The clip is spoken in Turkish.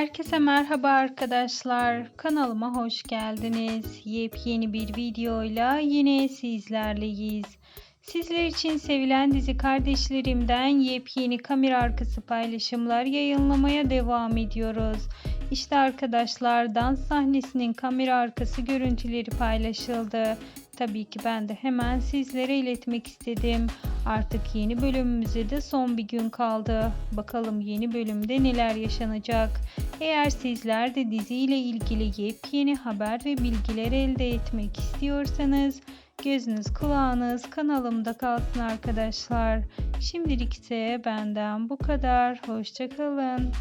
Herkese merhaba arkadaşlar. Kanalıma hoş geldiniz. Yepyeni bir videoyla yine sizlerleyiz. Sizler için sevilen dizi kardeşlerimden yepyeni kamera arkası paylaşımlar yayınlamaya devam ediyoruz. İşte arkadaşlar dans sahnesinin kamera arkası görüntüleri paylaşıldı. Tabii ki ben de hemen sizlere iletmek istedim. Artık yeni bölümümüze de son bir gün kaldı. Bakalım yeni bölümde neler yaşanacak. Eğer sizler de diziyle ilgili yepyeni haber ve bilgiler elde etmek istiyorsanız gözünüz kulağınız kanalımda kalsın arkadaşlar. Şimdilik ise benden bu kadar. Hoşçakalın.